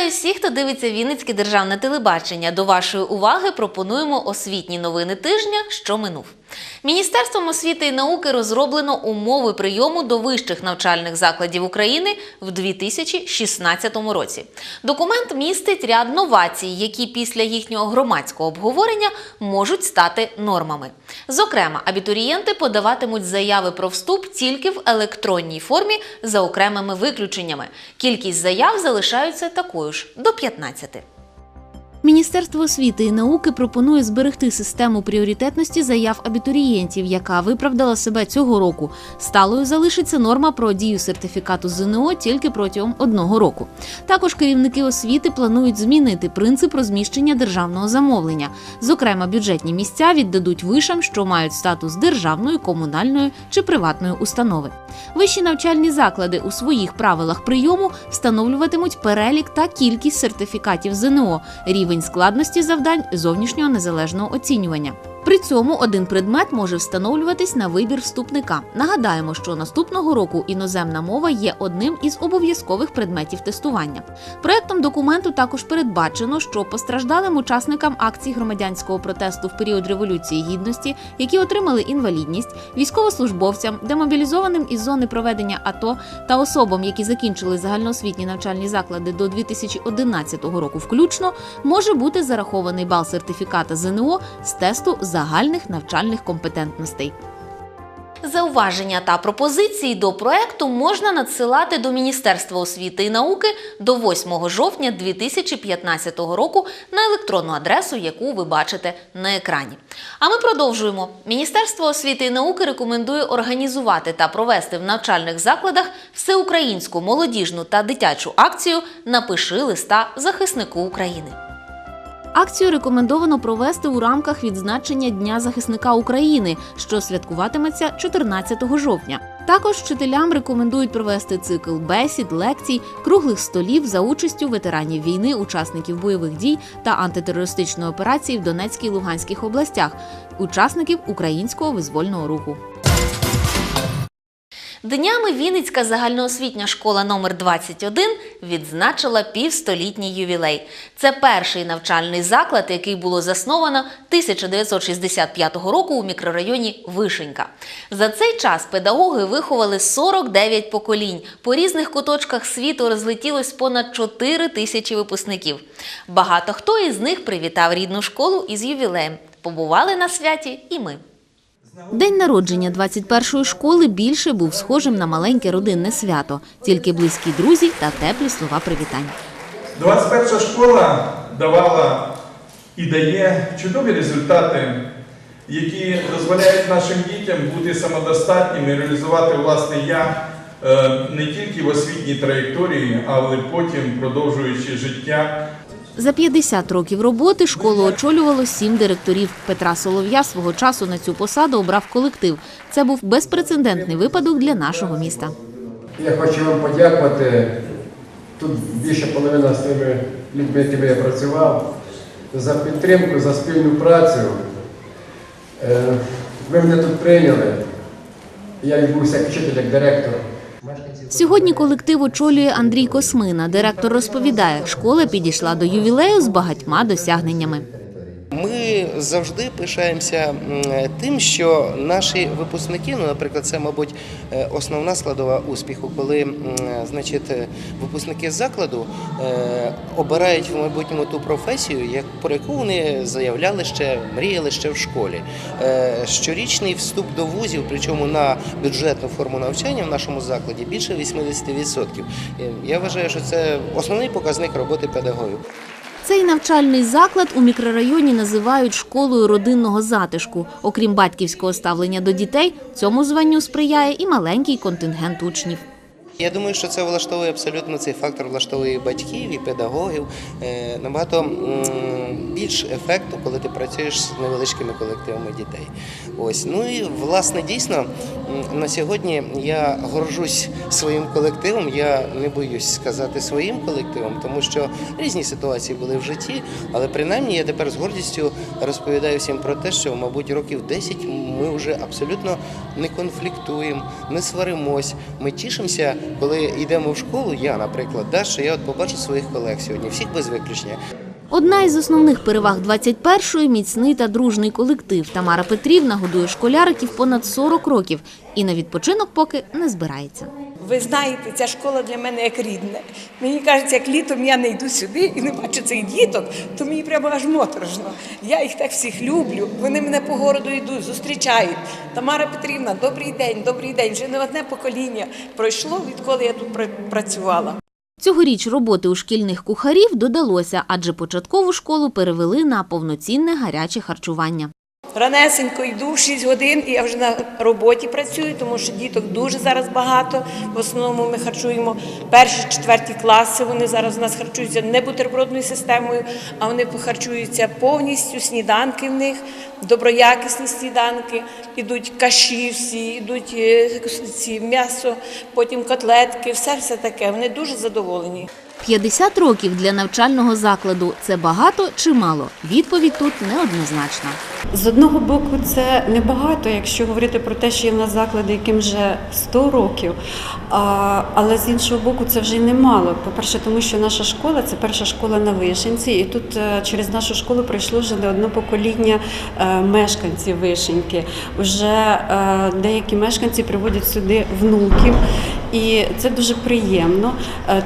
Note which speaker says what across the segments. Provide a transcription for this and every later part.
Speaker 1: Вітаю всіх, хто дивиться Вінницьке державне телебачення. До вашої уваги пропонуємо освітні новини тижня, що минув. Міністерством освіти і науки розроблено умови прийому до вищих навчальних закладів України в 2016 році. Документ містить ряд новацій, які після їхнього громадського обговорення можуть стати нормами. Зокрема, абітурієнти подаватимуть заяви про вступ тільки в електронній формі за окремими виключеннями. Кількість заяв залишаються такою ж до 15. Міністерство освіти і науки пропонує зберегти систему пріоритетності заяв абітурієнтів, яка виправдала себе цього року. Сталою залишиться норма про дію сертифікату ЗНО тільки протягом одного року. Також керівники освіти планують змінити принцип розміщення державного замовлення. Зокрема, бюджетні місця віддадуть вишам, що мають статус державної, комунальної чи приватної установи. Вищі навчальні заклади у своїх правилах прийому встановлюватимуть перелік та кількість сертифікатів ЗНО, рівень складності завдань зовнішнього незалежного оцінювання. При цьому один предмет може встановлюватись на вибір вступника. Нагадаємо, що наступного року іноземна мова є одним із обов'язкових предметів тестування. Проектом документу також передбачено, що постраждалим учасникам акцій громадянського протесту в період революції гідності, які отримали інвалідність, військовослужбовцям, демобілізованим із зони проведення АТО та особам, які закінчили загальноосвітні навчальні заклади до 2011 року, включно, може бути зарахований бал сертифіката ЗНО з тесту загальних навчальних компетентностей. Зауваження та пропозиції до проекту можна надсилати до Міністерства освіти і науки до 8 жовтня 2015 року на електронну адресу, яку ви бачите на екрані. А ми продовжуємо. Міністерство освіти і науки рекомендує організувати та провести в навчальних закладах всеукраїнську молодіжну та дитячу акцію Напиши листа захиснику України. Акцію рекомендовано провести у рамках відзначення Дня захисника України, що святкуватиметься 14 жовтня. Також вчителям рекомендують провести цикл бесід, лекцій, круглих столів за участю ветеранів війни, учасників бойових дій та антитерористичної операції в Донецькій і Луганських областях, учасників українського визвольного руху. Днями Вінницька загальноосвітня школа номер 21 відзначила півстолітній ювілей. Це перший навчальний заклад, який було засновано 1965 року у мікрорайоні Вишенька. За цей час педагоги виховали 49 поколінь. По різних куточках світу розлетілось понад 4 тисячі випускників. Багато хто із них привітав рідну школу із ювілеєм. Побували на святі і ми. День народження 21-ї школи більше був схожим на маленьке родинне свято, тільки близькі друзі та теплі слова привітань.
Speaker 2: 21 школа давала і дає чудові результати, які дозволяють нашим дітям бути самодостатніми, реалізувати власне я е, не тільки в освітній траєкторії, але потім продовжуючи життя.
Speaker 1: За 50 років роботи школу очолювало сім директорів. Петра Солов'я свого часу на цю посаду обрав колектив. Це був безпрецедентний випадок для нашого міста.
Speaker 3: Я хочу вам подякувати. Тут більше половина з тими людьми, якими я працював, за підтримку, за спільну працю. Е, Ви мене тут прийняли. Я відбувся як вчитель, як директор.
Speaker 1: Сьогодні колектив очолює Андрій Космина. Директор розповідає, школа підійшла до ювілею з багатьма досягненнями.
Speaker 4: Завжди пишаємося тим, що наші випускники, ну, наприклад, це, мабуть, е, основна складова успіху, коли значить, е, випускники закладу е, обирають в майбутньому ту професію, про яку вони заявляли ще, мріяли ще в школі. Щорічний вступ до вузів, причому на бюджетну форму навчання в нашому закладі більше 80%. Е, Я вважаю, що це основний показник роботи педагогів.
Speaker 1: Цей навчальний заклад у мікрорайоні називають школою родинного затишку. Окрім батьківського ставлення до дітей, цьому званню сприяє і маленький контингент учнів.
Speaker 4: Я думаю, що це влаштовує абсолютно цей фактор влаштовує і батьків, і педагогів. Е, Набагато більш ефекту, коли ти працюєш з невеличкими колективами дітей. Ось ну і власне дійсно на сьогодні я горжусь своїм колективом. Я не боюсь сказати своїм колективом, тому що різні ситуації були в житті, але принаймні я тепер з гордістю розповідаю всім про те, що, мабуть, років 10 ми вже абсолютно не конфліктуємо, не сваримось. Ми тішимося коли йдемо в школу, я, наприклад, Даша, я от побачу своїх колег сьогодні, всіх без виключення.
Speaker 1: Одна із основних переваг 21-ї – міцний та дружний колектив. Тамара Петрівна годує школяриків понад 40 років і на відпочинок поки не збирається.
Speaker 5: Ви знаєте, ця школа для мене як рідна. Мені кажеться, як літом я не йду сюди і не бачу цих діток, то мені прямо аж моторошно. Я їх так всіх люблю. Вони мене по городу йдуть, зустрічають. Тамара Петрівна, добрий день, добрий день. Вже не одне покоління пройшло, відколи я тут пра- працювала.
Speaker 1: Цьогоріч роботи у шкільних кухарів додалося, адже початкову школу перевели на повноцінне гаряче харчування.
Speaker 5: Ранесенько йду 6 годин, і я вже на роботі працюю, тому що діток дуже зараз багато. В основному ми харчуємо перші, четверті класи. Вони зараз у нас харчуються не бутербродною системою, а вони харчуються повністю. Сніданки в них, доброякісні сніданки, ідуть каші, всі, ідуть е, ці м'ясо, потім котлетки, все все таке. Вони дуже задоволені.
Speaker 1: 50 років для навчального закладу – це багато чи мало? Відповідь тут неоднозначна.
Speaker 6: З одного боку, це небагато, якщо говорити про те, що є в нас заклади, яким вже 100 років. Але з іншого боку, це вже й немало. По-перше, тому що наша школа це перша школа на Вишенці, і тут е, через нашу школу пройшло вже не одне покоління е, мешканців Вишеньки. Уже е, деякі мешканці приводять сюди внуків, і це дуже приємно,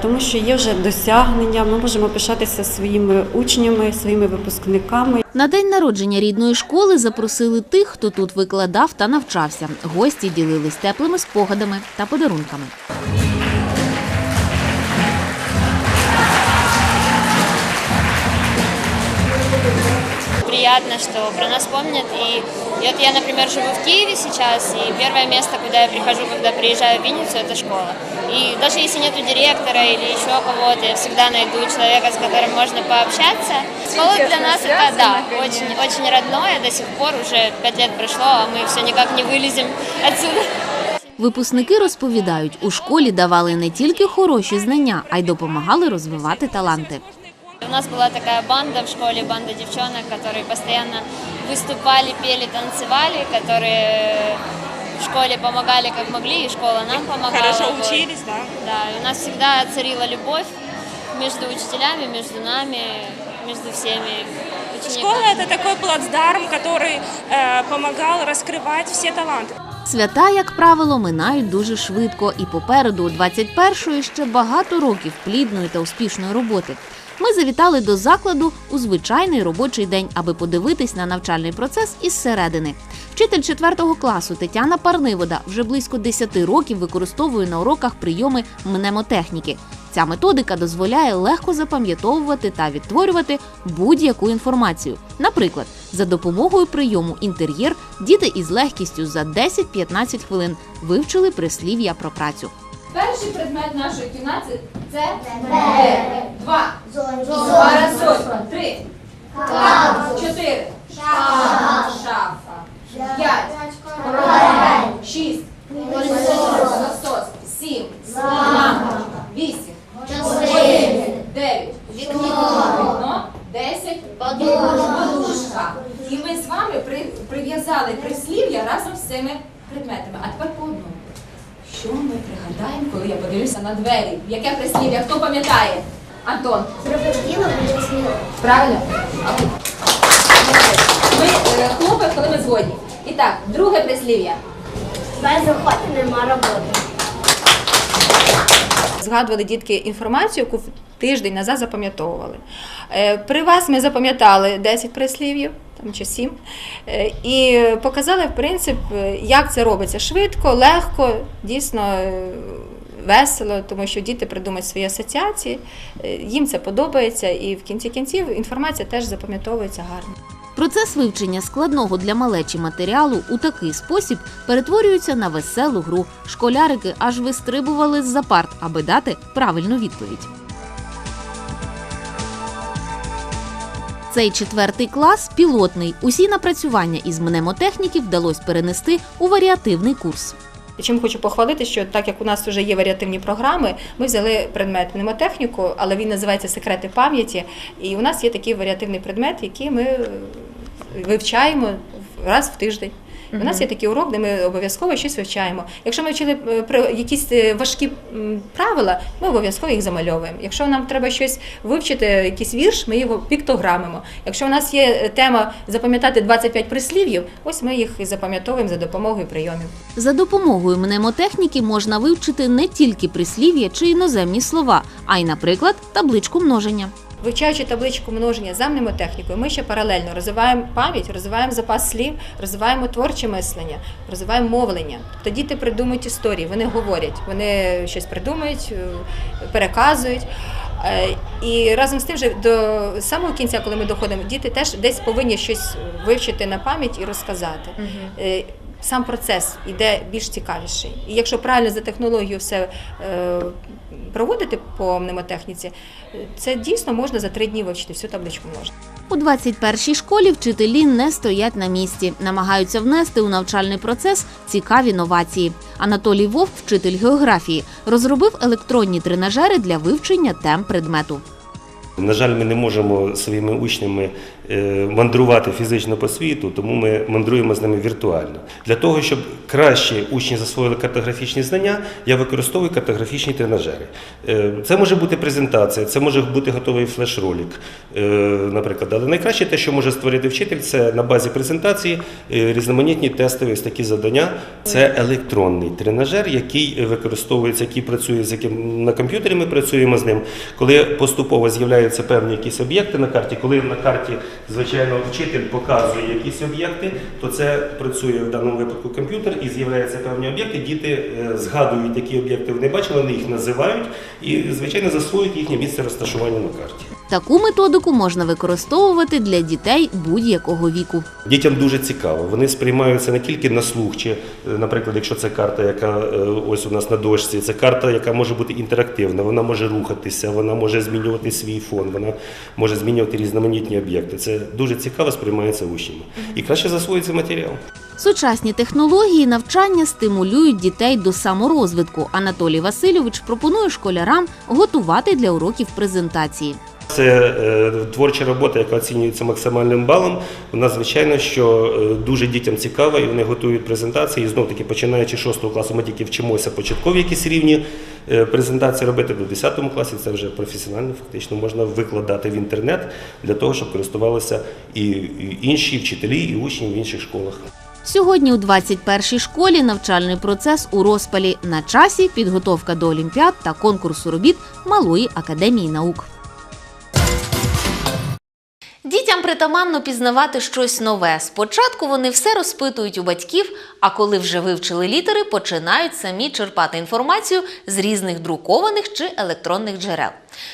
Speaker 6: тому що є вже досягнення. Ми можемо пишатися своїми учнями, своїми випускниками.
Speaker 1: На день народження рідної школи запросили тих, хто тут викладав та навчався. Гості ділились теплими спогадами та подарунками.
Speaker 7: приятно, що про нас помнят. И, и вот я, например, живу в Киеве сейчас, и первое место, куда я прихожу, когда приезжаю в Винницу, это школа. И даже если нету директора или еще кого-то, я всегда найду человека, с которым можно пообщаться. Школа для нас это, да, очень, очень родное. До сих пор уже пять лет прошло, а мы все никак не вылезем отсюда.
Speaker 1: Випускники розповідають, у школі давали не тільки хороші знання, а й допомагали розвивати таланти.
Speaker 7: У нас была такая банда в школе, банда девчонок, которые постоянно выступали, пели, танцевали, которые в школе помогали как могли, и школа нам помогала.
Speaker 8: Хорошо
Speaker 7: Вот.
Speaker 8: учились, да?
Speaker 7: Да, и у нас всегда царила любовь между учителями, между нами, между всеми учениками.
Speaker 8: Школа это такой плацдарм, который э, помогал раскрывать все таланты.
Speaker 1: Свята, як правило, минають дуже швидко, і попереду у 21-ї ще багато років плідної та успішної роботи. Ми завітали до закладу у звичайний робочий день, аби подивитись на навчальний процес із середини. Вчитель 4 класу Тетяна Парнивода вже близько 10 років використовує на уроках прийоми мнемотехніки. Ця методика дозволяє легко запам'ятовувати та відтворювати будь-яку інформацію. Наприклад, за допомогою прийому інтер'єр діти із легкістю за 10-15 хвилин вивчили прислів'я про працю.
Speaker 9: Перший предмет нашої кімнати це двері. Два. Парасолька. Три. Чотири. Шафа. П'ять. Корабель. Шість. Насос. Сім. Лампа. Вісім. Дев'ять. Вікно. Десять. Подушка. І ми з вами прив'язали прислів'я разом з цими предметами. А тепер по одному. Що ми пригадаємо, коли я подивлюся на двері? Яке прислів'я? Хто пам'ятає? Антон. Правильно? А ви? Ми е, хлопець, коли ми згодні. І так, друге прислів'я.
Speaker 10: Без охоти нема роботи.
Speaker 11: Згадували дітки інформацію, яку тиждень назад запам'ятовували. Е, При вас ми запам'ятали 10 прислів'їв чи 7, е, і показали, в принцип, е, як це робиться швидко, легко, дійсно е, весело, тому що діти придумають свої асоціації, їм це подобається, і в кінці кінців інформація теж запам'ятовується гарно.
Speaker 1: Процес вивчення складного для малечі матеріалу у такий спосіб перетворюється на веселу гру. Школярики аж вистрибували з-за парт, аби дати правильну відповідь. Цей четвертий клас пілотний. Усі напрацювання із мнемотехніки вдалося перенести у варіативний курс.
Speaker 11: Чим хочу похвалити, що так як у нас вже є варіативні програми, ми взяли предмет мнемотехніку, але він називається секрети пам'яті. І у нас є такий варіативний предмет, який ми е, вивчаємо раз в тиждень. У нас є такий урок, де ми обов'язково щось вивчаємо. Якщо ми вчили е, про якісь е, важкі правила, ми обов'язково їх замальовуємо. Якщо нам треба щось вивчити, якийсь вірш, ми його піктограмимо. Якщо у нас є е, тема запам'ятати 25 прислів'їв, ось ми їх і запам'ятовуємо за допомогою прийомів.
Speaker 1: За допомогою мнемотехніки можна вивчити не тільки прислів'я чи іноземні слова, а й, наприклад, табличку множення.
Speaker 11: Вивчаючи табличку множення за мнемотехнікою, ми ще паралельно розвиваємо пам'ять, розвиваємо запас слів, розвиваємо творче мислення, розвиваємо мовлення. Тобто діти придумують історії, вони говорять, вони щось придумують, е, переказують. Е, І разом з тим, вже до самого кінця, коли ми доходимо, діти теж десь повинні щось вивчити на пам'ять і розказати. Сам процес іде більш цікавіший. І якщо правильно за технологією все е, проводити по мнемотехніці, це дійсно можна за три дні вивчити всю табличку множення.
Speaker 1: У 21-й школі вчителі не стоять на місці, намагаються внести у навчальний процес цікаві новації. Анатолій Вовк, вчитель географії, розробив електронні тренажери для вивчення тем предмету.
Speaker 12: На жаль, ми не можемо своїми учнями мандрувати фізично по світу, тому ми мандруємо з ними віртуально. Для того, щоб краще учні засвоїли картографічні знання, я використовую картографічні тренажери. Е, Це може бути презентація, це може бути готовий флеш-ролик, е, наприклад. Але найкраще те, що може створити вчитель, це на базі презентації е, різноманітні тестові такі завдання. Це електронний тренажер, який використовується, який працює з яким на комп'ютері. Ми працюємо з ним. Коли поступово з'являються певні якісь об'єкти на карті, коли на карті, звичайно, вчитель показує якісь об'єкти, то це працює в даному випадку комп'ютер і з'являються певні об'єкти. Діти е, згадують, які об'єкти вони бачили, вони їх називають і, звичайно, засвоюють їхнє місце розташування на карті.
Speaker 1: Таку методику можна використовувати для дітей будь-якого віку.
Speaker 12: Дітям дуже цікаво. Вони сприймаються не тільки на слух, чи, е, наприклад, якщо це карта, яка е, ось у нас на дошці, це карта, яка може бути інтерактивна, вона може рухатися, вона може змінювати свій фон, вона може змінювати різноманітні об'єкти. Це дуже цікаво сприймається учнями. І краще засвоїться матеріал.
Speaker 1: Сучасні технології навчання стимулюють дітей до саморозвитку. Анатолій Васильович пропонує школярам готувати для уроків презентації.
Speaker 12: Це е, творча робота, яка оцінюється максимальним балом. Вона, звичайно, що е, дуже дітям цікава, і вони готують презентації. І знов таки, починаючи з 6 класу, ми тільки вчимося початкові якісь рівні е, презентації робити до 10 класі. Це вже професіонально, фактично можна викладати в інтернет для того, щоб користувалися і інші вчителі, і учні в інших школах.
Speaker 1: Сьогодні у 21-й школі навчальний процес у розпалі на часі підготовка до олімпіад та конкурсу робіт Малої академії наук. Дітям притаманно пізнавати щось нове. Спочатку вони все розпитують у батьків, а коли вже вивчили літери, починають самі черпати інформацію з різних друкованих чи електронних джерел.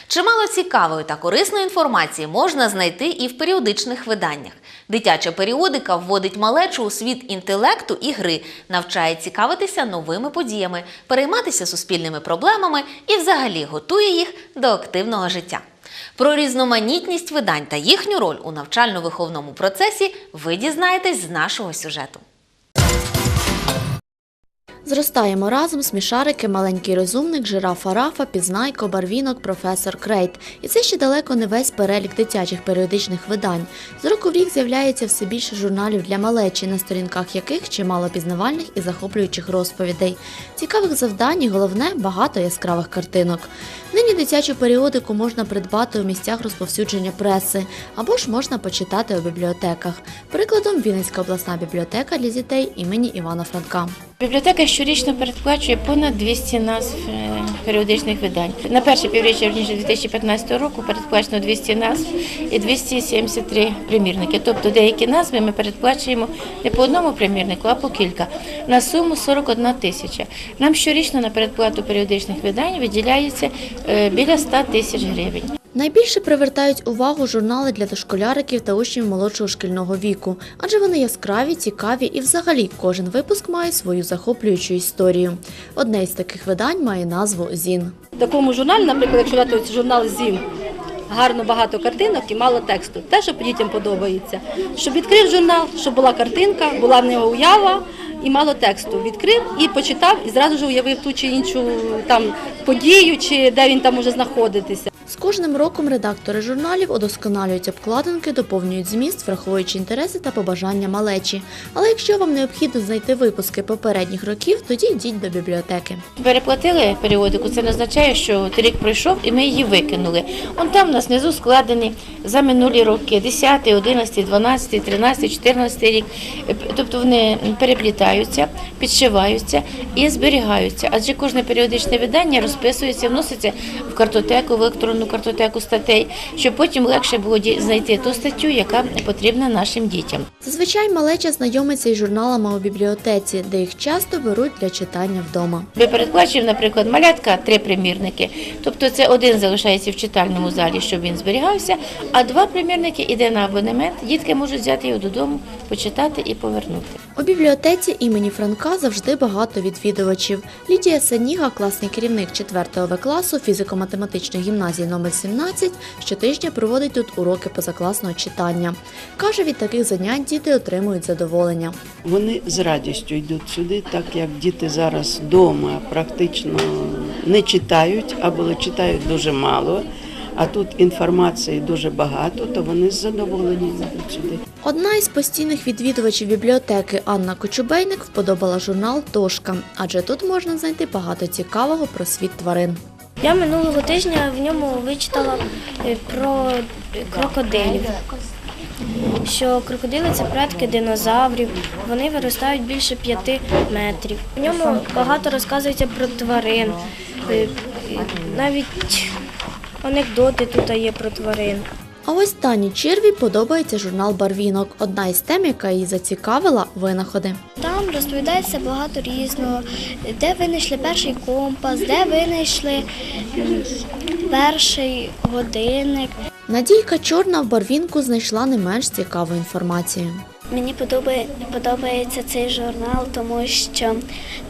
Speaker 1: Чимало цікавої та корисної інформації можна знайти і в періодичних виданнях. Дитяча періодика вводить малечу у світ інтелекту і гри, навчає цікавитися новими подіями, перейматися суспільними проблемами і взагалі готує їх до активного життя. Про різноманітність видань та їхню роль у навчально-виховному процесі ви дізнаєтесь з нашого сюжету.
Speaker 13: Зростаємо разом, смішарики, маленький розумник, жирафа Рафа, пізнайко, барвінок, професор Крейт. І це ще далеко не весь перелік дитячих періодичних видань. З року в рік з'являється все більше журналів для малечі, на сторінках яких чимало пізнавальних і захоплюючих розповідей. Цікавих завдань і головне багато яскравих картинок. Нині дитячу періодику можна придбати у місцях розповсюдження преси або ж можна почитати у бібліотеках. Прикладом Вінницька обласна бібліотека для дітей імені Івана Франка.
Speaker 14: Бібліотека щорічно передплачує понад 200 назв е, періодичних видань. На перше півріччя верніше 2015 року передплачено 200 назв і 273 примірники. Тобто деякі назви ми передплачуємо не по одному примірнику, а по кілька. На суму 41 тисяча. Нам щорічно на передплату періодичних видань виділяється е, біля 100 тисяч гривень.
Speaker 13: Найбільше привертають увагу журнали для дошколяриків та учнів молодшого шкільного віку, адже вони яскраві, цікаві і взагалі кожен випуск має свою захоплюючу історію. Одне із таких видань має назву Зін.
Speaker 15: В такому журналі, наприклад, якщо ось журнал ЗІМ, гарно багато картинок і мало тексту. Те, що дітям подобається. Щоб відкрив журнал, щоб була картинка, була в нього уява, і мало тексту. Відкрив і почитав, і зразу ж уявив ту чи іншу там подію, чи де він там може знаходитися.
Speaker 13: З кожним роком редактори журналів удосконалюють обкладинки, доповнюють зміст, враховуючи інтереси та побажання малечі. Але якщо вам необхідно знайти випуски попередніх років, тоді йдіть до бібліотеки.
Speaker 14: Переплатили періодику, це не означає, що рік пройшов і ми її викинули. Он там у нас внизу складені за минулі роки 10, 11, 12, 13, 14 рік. Тобто вони переплітаються, підшиваються і зберігаються. Адже кожне періодичне видання розписується, вноситься в картотеку, в електронну картотеку статей, щоб потім легше було знайти ту статтю, яка потрібна нашим дітям.
Speaker 13: Зазвичай малеча знайомиться із журналами у бібліотеці, де їх часто беруть для читання вдома.
Speaker 14: Для передплачів, наприклад, малятка три примірники. Тобто це один залишається в читальному залі, щоб він зберігався, а два примірники йде на абонемент. Дітки можуть взяти його додому, почитати і повернути.
Speaker 13: У бібліотеці імені Франка завжди багато відвідувачів. Лідія Саніга, класний керівник 4 В класу фізико-математичної гімназії номер 17, щотижня проводить тут уроки позакласного читання. Каже, від таких занять діти отримують задоволення.
Speaker 16: Вони з радістю йдуть сюди, так як діти зараз вдома практично не читають або читають дуже мало. А тут інформації дуже багато, то вони з задоволенням йдуть сюди.
Speaker 13: Одна із постійних відвідувачів бібліотеки Анна Кочубейник вподобала журнал Тошка, адже тут можна знайти багато цікавого про світ тварин.
Speaker 10: Я минулого тижня в ньому вичитала е, про крокодилів. Що крокодили це предки динозаврів, вони виростають більше п'яти метрів. В ньому багато розказується про тварин, е, навіть анекдоти тут є про тварин.
Speaker 13: А ось Тані Черві подобається журнал Барвінок. Одна із тем, яка її зацікавила винаходи.
Speaker 10: Там розповідається багато різного, де винайшли перший компас, де винайшли перший годинник.
Speaker 13: Надійка Чорна в Барвінку знайшла не менш цікаву інформацію.
Speaker 10: Мені подобає, подобається цей журнал, тому що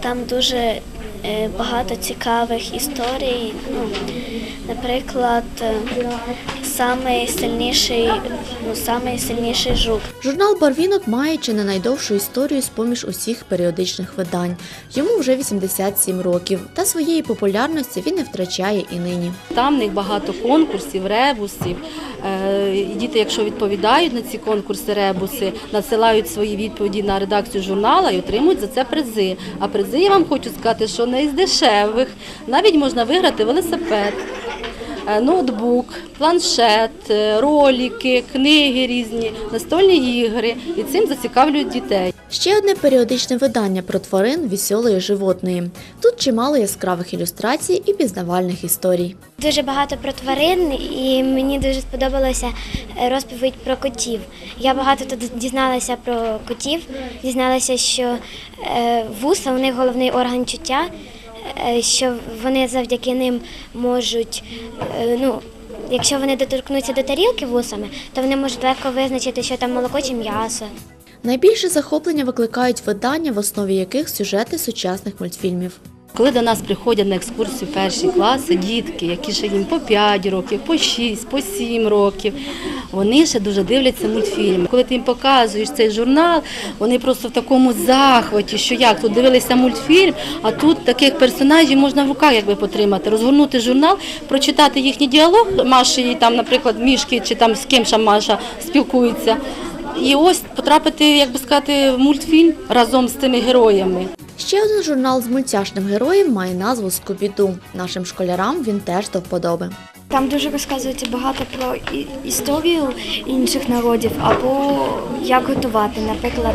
Speaker 10: там дуже багато цікавих історій. Ну, наприклад, е, самий сильніший, ну, самий сильніший жук.
Speaker 13: Журнал Барвінок має чи не найдовшу історію з поміж усіх періодичних видань. Йому вже 87 років, та своєї популярності він не втрачає і нині.
Speaker 15: Там в них багато конкурсів, ребусів. Е, Діти, якщо відповідають на ці конкурси, ребуси, надсилають свої відповіді на редакцію журнала і отримують за це призи. А призи я вам хочу сказати, що не із дешевих. Навіть можна виграти велосипед. е, Ноутбук, планшет, е, ролики, книги різні, настольні ігри і цим зацікавлюють дітей.
Speaker 13: Ще одне періодичне видання про тварин веселої животної. Тут чимало яскравих ілюстрацій і пізнавальних історій.
Speaker 10: Дуже багато про тварин, і мені дуже сподобалася е, розповідь про котів. Я багато тут дізналася про котів, дізналася, що е, вуса у них головний орган чуття, е, що вони завдяки ним можуть, ну, якщо вони доторкнуться до тарілки вусами, то вони можуть легко визначити, що там молоко чи м'ясо.
Speaker 13: Найбільше захоплення викликають видання, в основі яких сюжети сучасних мультфільмів.
Speaker 15: Коли до нас приходять на екскурсію перші класи, дітки, які ще їм по 5 років, по 6, по 7 років, вони ще дуже дивляться мультфільми. Коли ти їм показуєш цей журнал, вони просто в такому захваті, що як тут дивилися мультфільм, а тут таких персонажів можна в руках якби потримати, розгорнути журнал, прочитати їхній діалог, Маші, там, наприклад, мішки чи там з ким Маша спілкується. І ось потрапити, як би сказати, в мультфільм разом з тими героями.
Speaker 13: Ще один журнал з мультяшним героєм має назву Скубіду. Нашим школярам він теж до вподоби.
Speaker 10: Там дуже розказується багато про історію інших народів або як готувати, наприклад,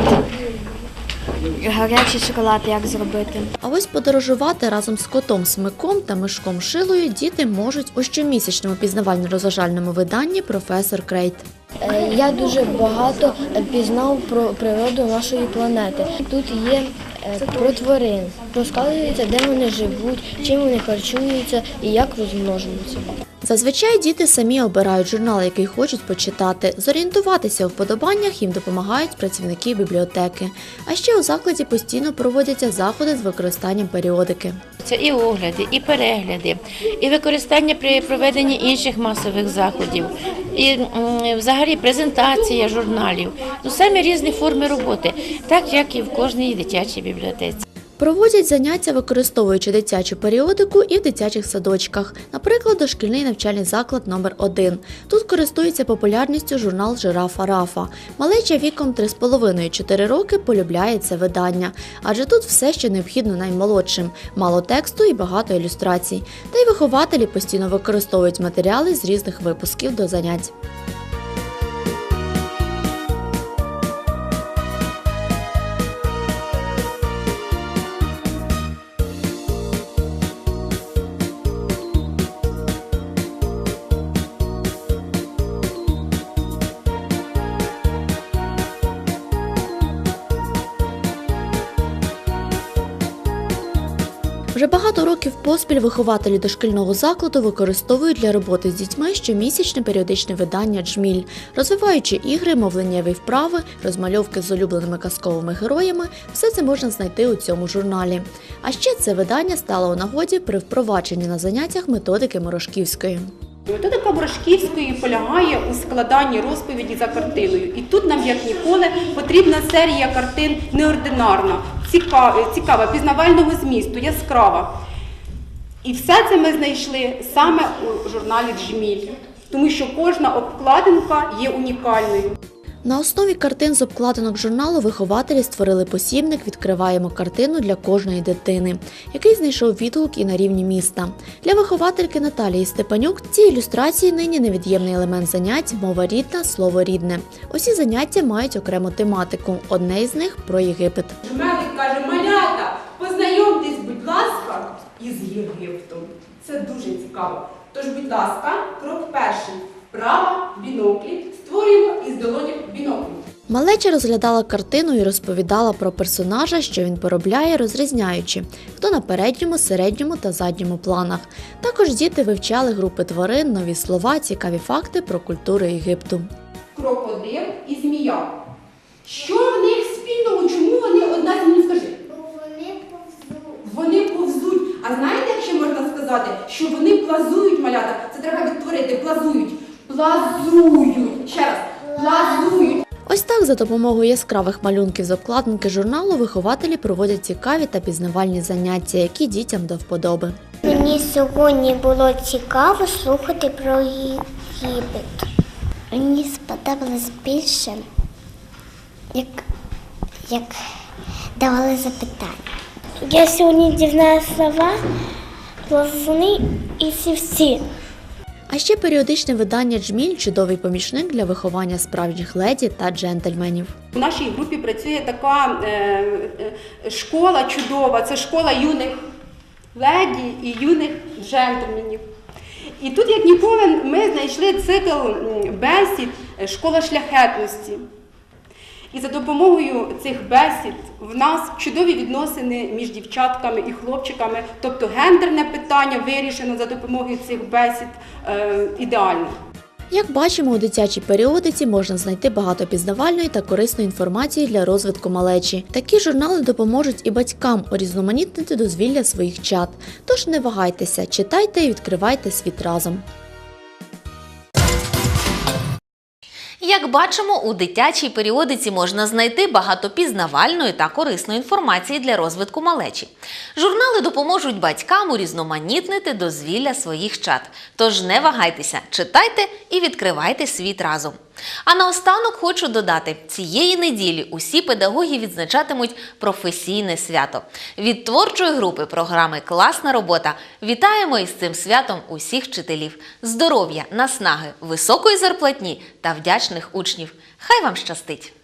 Speaker 10: гарячий шоколад, як зробити.
Speaker 13: А ось подорожувати разом з котом Смиком та мишком Шилою діти можуть у щомісячному пізнавально-розважальному виданні Професор Крейт.
Speaker 17: Е, Я дуже багато пізнав про природу нашої планети. Тут є е, про тварин, розказується, де вони живуть, чим вони харчуються і як розмножуються.
Speaker 13: Зазвичай діти самі обирають журнал, який хочуть почитати. Зорієнтуватися у вподобаннях їм допомагають працівники бібліотеки. А ще у закладі постійно проводяться заходи з використанням періодики.
Speaker 14: Це і огляди, і перегляди, і використання при проведенні інших масових заходів, і взагалі презентація журналів. Ну самі різні форми роботи, так як і в кожній дитячій бібліотеці.
Speaker 13: Проводять заняття, використовуючи дитячу періодику і в дитячих садочках, наприклад, дошкільний навчальний заклад номер 1 Тут користується популярністю журнал Жирафа Рафа. Малеча віком 3,5-4 роки полюбляє це видання, адже тут все, що необхідно наймолодшим, мало тексту і багато ілюстрацій. Та й вихователі постійно використовують матеріали з різних випусків до занять. Вже багато років поспіль вихователі дошкільного закладу використовують для роботи з дітьми щомісячне періодичне видання Джміль, розвиваючи ігри, мовленнєві вправи, розмальовки з улюбленими казковими героями. Все це можна знайти у цьому журналі. А ще це видання стало у нагоді при впровадженні на заняттях методики Морошківської.
Speaker 18: Методика Брошківської полягає у складанні розповіді за картиною. І тут нам, як ніколи, потрібна серія картин неординарна, цікава пізнавального змісту, яскрава. І все це ми знайшли саме у журналі Джміль, тому що кожна обкладинка є унікальною.
Speaker 13: На основі картин з обкладинок журналу вихователі створили посібник Відкриваємо картину для кожної дитини, який знайшов відгук і на рівні міста. Для виховательки Наталії Степанюк ці ілюстрації нині невід'ємний елемент занять мова рідна, слово рідне. Усі заняття мають окрему тематику. Одне із них про Єгипет.
Speaker 18: Медик каже, малята, познайомтесь, будь ласка, із Єгиптом. Це дуже цікаво. Тож, будь ласка, крок перший. Вправа, біноклі. Створюємо із долонів біноклі.
Speaker 13: Малеча розглядала картину і розповідала про персонажа, що він поробляє, розрізняючи, хто на передньому, середньому та задньому планах. Також діти вивчали групи тварин, нові слова, цікаві факти про культуру Єгипту.
Speaker 18: Крокодил і змія. Що в них спільного? Чому вони одна з змію скажи? Вони повзуть. А знаєте, як ще можна сказати, що вони плазують малята? Це треба відтворити. Плазують. Плазують. Ще раз. Плазують.
Speaker 13: Ось так за допомогою яскравих малюнків з обкладинки журналу вихователі проводять цікаві та пізнавальні заняття, які дітям до вподоби.
Speaker 10: Мені сьогодні було цікаво слухати про Єгипет. Мені сподобалось більше, як, як давали запитання. Я сьогодні дізналася слова, плазуни і сівці.
Speaker 13: А ще періодичне видання Джміль чудовий помічник для виховання справжніх леді та джентльменів.
Speaker 18: У нашій групі працює така е, е, школа чудова, це школа юних леді і юних джентльменів. І тут, як ніколи, ми знайшли цикл бесід школа шляхетності. І за допомогою цих бесід в нас чудові відносини між дівчатками і хлопчиками, тобто гендерне питання вирішено за допомогою цих бесід е, ідеально.
Speaker 13: Як бачимо, у дитячій періодиці можна знайти багато пізнавальної та корисної інформації для розвитку малечі. Такі журнали допоможуть і батькам урізноманітнити дозвілля своїх чат. Тож не вагайтеся, читайте і відкривайте світ разом.
Speaker 1: Як бачимо, у дитячій періодиці можна знайти багато пізнавальної та корисної інформації для розвитку малечі. Журнали допоможуть батькам урізноманітнити дозвілля своїх чат. Тож не вагайтеся, читайте і відкривайте світ разом. А наостанок хочу додати: цієї неділі усі педагоги відзначатимуть професійне свято. Від творчої групи програми Класна робота вітаємо із цим святом усіх вчителів. Здоров'я, наснаги, високої зарплатні та вдячних учнів. Хай вам щастить!